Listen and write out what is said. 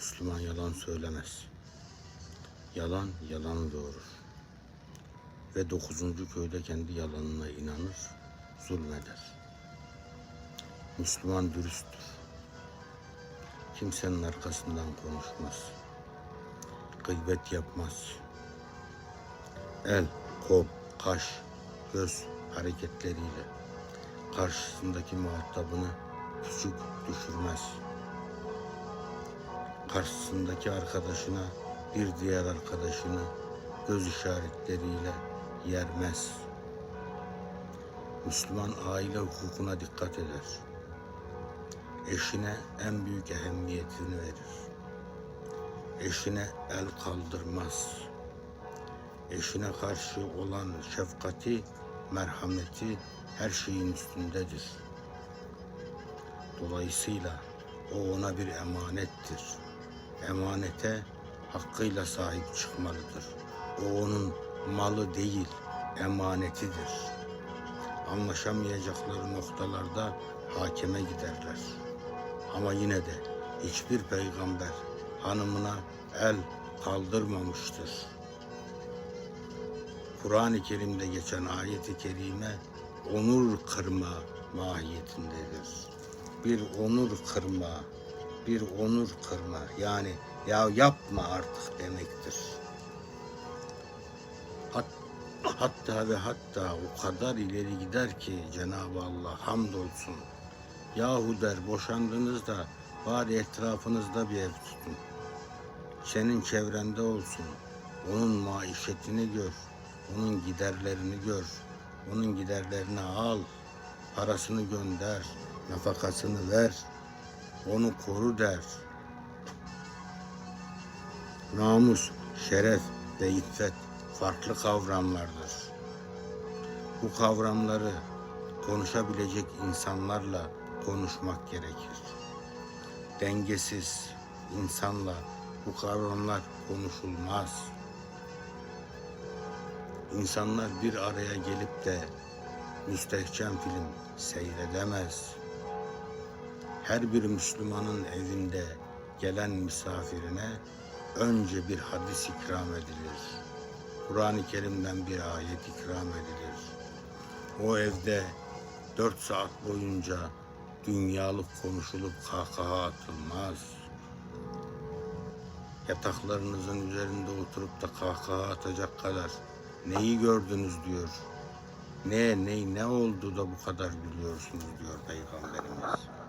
Müslüman yalan söylemez. Yalan yalanı doğurur. Ve dokuzuncu köyde kendi yalanına inanır, zulmeder. Müslüman dürüsttür. Kimsenin arkasından konuşmaz. Gıybet yapmaz. El, kol, kaş, göz hareketleriyle karşısındaki muhatabını küçük düşürmez. Karşısındaki arkadaşına bir diğer arkadaşını göz işaretleriyle yermez. Müslüman aile hukukuna dikkat eder. Eşine en büyük ehemmiyetini verir. Eşine el kaldırmaz. Eşine karşı olan şefkati, merhameti her şeyin üstündedir. Dolayısıyla o ona bir emanettir. Emanete hakkıyla sahip çıkmalıdır. O onun malı değil, emanetidir. Anlaşamayacakları noktalarda hakeme giderler. Ama yine de hiçbir peygamber hanımına el kaldırmamıştır. Kur'an-ı Kerim'de geçen ayeti kerime onur kırma mahiyetindedir. Bir onur kırma, bir onur kırma yani ya yapma artık demektir. Hat- hatta ve hatta o kadar ileri gider ki Cenab-ı Allah hamdolsun. Yahu der boşandığınızda bari etrafınızda bir ev tutun. Senin çevrende olsun. Onun maişetini gör. Onun giderlerini gör. Onun giderlerini al. Parasını gönder. Nafakasını ver. Onu koru der. Namus, şeref ve iffet farklı kavramlardır. Bu kavramları konuşabilecek insanlarla konuşmak gerekir. Dengesiz insanla bu kavramlar konuşulmaz. İnsanlar bir araya gelip de müstehcen film seyredemez. Her bir Müslümanın evinde gelen misafirine önce bir hadis ikram edilir. Kur'an-ı Kerim'den bir ayet ikram edilir. O evde dört saat boyunca dünyalık konuşulup kahkaha atılmaz. Yataklarınızın üzerinde oturup da kahkaha atacak kadar neyi gördünüz diyor. Ne ne ne oldu da bu kadar gülüyorsunuz diyor Peygamberimiz.